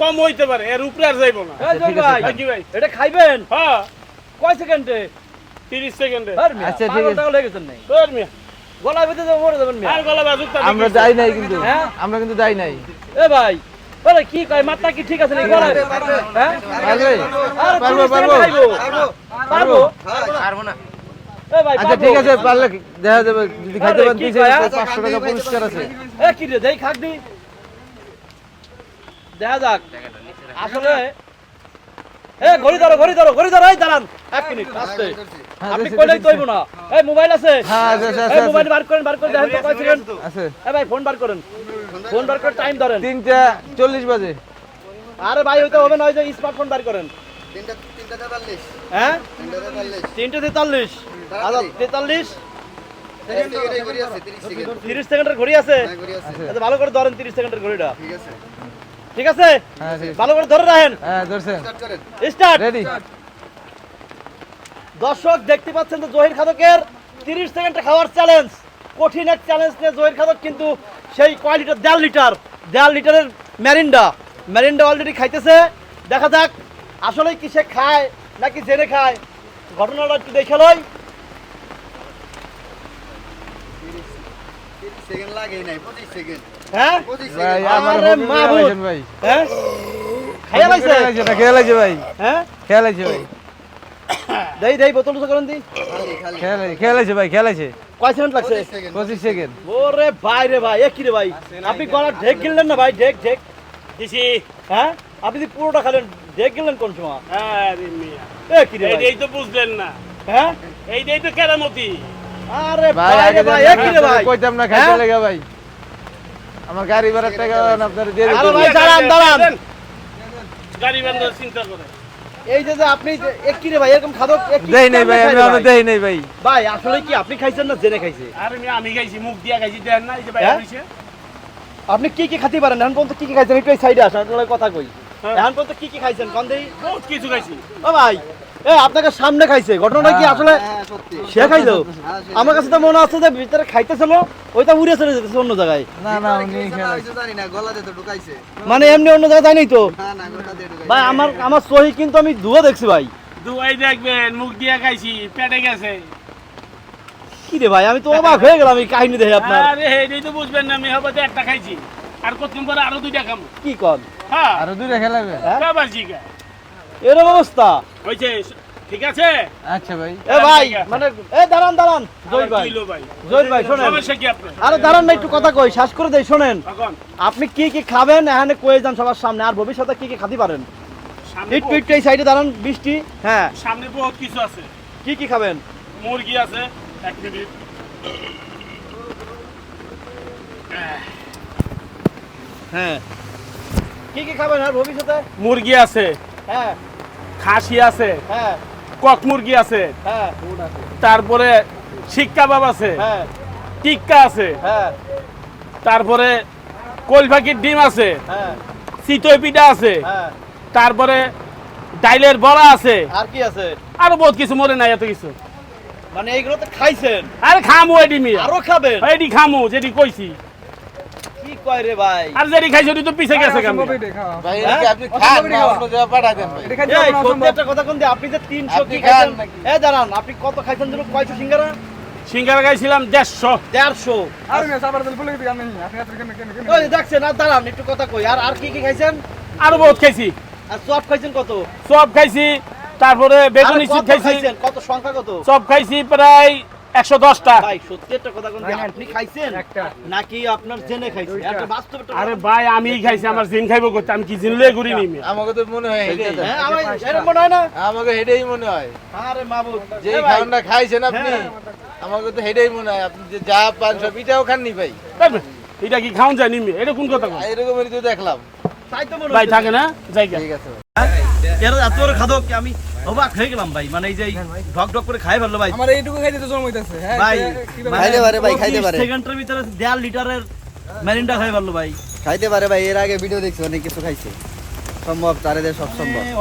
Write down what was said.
কম হইতে পারে এর উপরে আর যাইব না। ঠিক আছে, ভাই কি ভাই এটা খাইবেন? হ্যাঁ। কয় সেকেন্ডে তিরিশ সেকেন্ডে আচ্ছা, ঠিক আছে। মরে যাবেন আর গলা বাজুক আমরা যাই নাই কিন্তু। হ্যাঁ? আমরা কিন্তু যাই নাই। এ ভাই আরে কি কয় মাথা কি ঠিক আছে নাকি হ্যাঁ? পারবে। আরে পারব, পারব। পারব। এ ভাই আচ্ছা ঠিক আছে পারলে দেখা যাবে যদি খাইতে আরে, পারেন কি তিরিশ কয়, হ্যাঁ? পাঁচশো টাকা পুরস্কার আছে। এ কি রে দেই খাক দি। দেখা যাক। আসলে এ ঘড়ি ধরো ঘড়ি ধরো ঘড়ি ধরো এই দাঁড়ান। এক মিনিট আস্তে। হ্যাঁ, আপনি দেখছি, কইলেই। তৈব না। এই মোবাইল আছে। হ্যাঁ আছে আছে, আছে মোবাইল বার করেন বার করে দেখেন তো সেকেন্ড আছে এ ভাই ফোন বার করেন। ফোন বার করে টাইম ধরেন। তিনটা চল্লিশ বাজে। আরে ভাই ওইটা হবে না ওই যে স্মার্টফোন বার করেন। হ্যাঁ? তিনটে তেতাল্লিশ। আচ্ছা তেতাল্লিশ? তিরিশ সেকেন্ডে ঘড়ি আছে তিরিশ সেকেন্ড তিরিশ সেকেন্ডের ঘড়ি আছে? হ্যাঁ ঘড়ি আছে। আচ্ছা ভালো করে ধরেন তিরিশ সেকেন্ডের ঘড়িটা। ঠিক আছে। ভালো করে ধরে রাখেন। হ্যাঁ স্টার্ট রেডি দর্শক দেখতে পাচ্ছেন তো জহির খাদকের তিরিশ সেকেন্ডে খাওয়ার চ্যালেঞ্জ কঠিন এক চ্যালেঞ্জ নিয়ে জহির খাদক কিন্তু সেই কয় লিটার দেড় লিটার দেড় লিটারের ম্যারিন্ডা ম্যারিন্ডা অলরেডি খাইতেছে। দেখা যাক আসলে কি সে খায় নাকি জেনে খায়? ঘটনাটা একটু দেখে লই। হ্যাঁ? হ্যাঁ? হ্যাঁ? আপনি গলা ঢেক গিললেন না ভাই? ঢেক ঢেক। দিছি। হ্যাঁ? আপনি যদি পুরোটা খেলেন গিললেন কোন সময়? আরে মিয়া। এ কি রে ভাই? তো বুঝলেন না। হ্যাঁ? এইটাই তো কেরামতি। আরে ভাই ভাই আগে ভাই এ কি রে ভাই? কইতাম না খাইতে হ্যাঁ? লাগা ভাই। আমার গাড়ি ভাড়ার টাকা আপনার দিয়ে আরে ভাই, দাঁড়ান, দাঁড়ান। গাড়ি বান্ধার চিন্তা করে। এই যে যে আপনি যে এ কি রে ভাই এরকম খাদক এ কি দেই নাই ভাই আমি আমি দেই নাই ভাই। ভাই আসলে কি আপনি খাইছেন না জেনে খাইছে? আরে মিয়া আমি খাইছি মুখ দিয়া খাইছি দেন না এই যে ভাই হ্যাঁ? আপনি কি কি খাতে পারেন? এখন পর্যন্ত কি কি খাইছেন? একটু এই সাইডে আসেন আপনার কথা কই। হ্যাঁ। এখন পর্যন্ত কি কি খাইছেন? কোন দেই বহুত কিছু খাইছি। ও ভাই এ আপনাকে সামনে খাইছে। ঘটনাটা কি আসলে হ্যাঁ সে খাইলো? হ্যাঁ, আমার কাছে তো মনে আছে যে ভিতরে খাইতেছিল ওইটা উড়ে চলে যেতেছে অন্য জায়গায়। না না জানি না গলাতে তো ঢুকাইছে। মানে এমনি অন্য জায়গায় যায়নি তো? না না গলা দিয়ে ঢুকাইছে। ভাই আমার আমার সহি কিন্তু আমি ধুয়ে দেখছি ভাই। দুয়াই দেখবেন মুখ দিয়া খাইছি পেটে গেছে। কি রে ভাই আমি তো অবাক হয়ে গেলাম এই কাহিনী দেখে আপনার। আরে এইটাই তো বুঝবেন না আমি হবে একটা খাইছি। আর কতদিন পরে আরও দুইটা খামো। কি কন? হ্যাঁ। আরও দুইটা খেলাবে হ্যাঁ? খাবার জিগা এরকম অবস্থা হয়েছে ঠিক আছে? আচ্ছা ভাই। এ ভাই মানে এ দাঁড়ান দাঁড়ান। জয় ভাই। জয় ভাই শোনেন। সমস্যা কি আপনার? আরে দাঁড়ান না একটু কথা কই শ্বাস করে দেই শোনেন। আপনি কি কি খাবেন এখানে কয়ে যান সবার সামনে আর ভবিষ্যতে কি কি খাতে পারেন? সামনে একটু একটু এই সাইডে দাঁড়ান বৃষ্টি হ্যাঁ। সামনে বহুত কিছু আছে। কি কি খাবেন? মুরগি আছে এক মিনিট হ্যাঁ। কি কি খাবেন আর ভবিষ্যতে? মুরগি আছে। হ্যাঁ। খাসি আছে। হ্যাঁ। কক মুরগি আছে। হ্যাঁ তারপরে শিক কাবাব আছে। হ্যাঁ। টিক্কা আছে। হ্যাঁ। তারপরে কোল পাখির ডিম আছে। হ্যাঁ। চিতই পিঠা আছে। হ্যাঁ। তারপরে ডাইলের বড়া আছে। আর কি আছে? আরও বহুত কিছু মরে নাই এত কিছু। মানে এইগুলো তো খাইছেন। আরে খামু এডি মিয়া আরও খাবেন? এডি খামু যেটি কইছি। কি কয় রে ভাই? আর যেটি খাইছি তো পিছে গেছে কেন ভাই? আপনি খান না অন্য জায়গায় পাঠাই দেন ভাই। এই সত্যি একটা কথা কোন আপনি যে 300 কি খান খাইছেন নাকি? এ দাঁড়ান আপনি কত খাইছেন যেন কয়শো সিঙ্গারা? সিঙ্গারা খাইছিলাম দেড়শো। 150 ওই দেখছেন আর দাঁড়ান একটু কথা কই। আর আর কি কি খাইছেন? আরও বহুত খাইছি। আর চপ খাইছেন কত? চপ খাইছি তারপরে বেগুনি চিপ কত খাইছি। কত সংখ্যা কত? চপ খাইছি প্রায় একশো দশটা। ভাই সত্যি একটা কথা কোন আপনি খাইছেন? নাকি আপনার জেনে খাইছেন? একটা বাস্তব আরে ভাই আমি খাইছি আমার জিন খাইবো করতে আমি কি জিন লয়ে ঘুরি নি আমাকে তো মনে হয়। হ্যাঁ আমার মনে হয় না? আমাকে হেডেই মনে হয়। আরে মাবুদ যে খাওয়ানটা খাইছেন আপনি। আমাকে তো হেডেই মনে হয়। আপনি যে যা পান সব এটাও খাননি ভাই। এটা কি খাওন যায় এটা কোন কথা? এরকমই তো দেখলাম। মনে ভাই থাকে না? জায়গা ঠিক আছে। ভাই এত খাদক আমি অবাক হয়ে গেলাম ভাই। মানে এই যে ঢক ঢক করে খাই ভালো ভাই। আমার এইটুকু খাইতে তো জন্ম হইতাছে। হ্যাঁ ভাই কিভাবে- খাইতে পারে ভাই, খাইতে পারে। সেকেন্ডের ভিতরে দেড় লিটারের ম্যারিন্ডা খাই ভালো ভাই। খাইতে পারে ভাই এর আগে ভিডিও দেখছি অনেক কিছু খাইছে। সম্ভব তারে সব সম্ভব।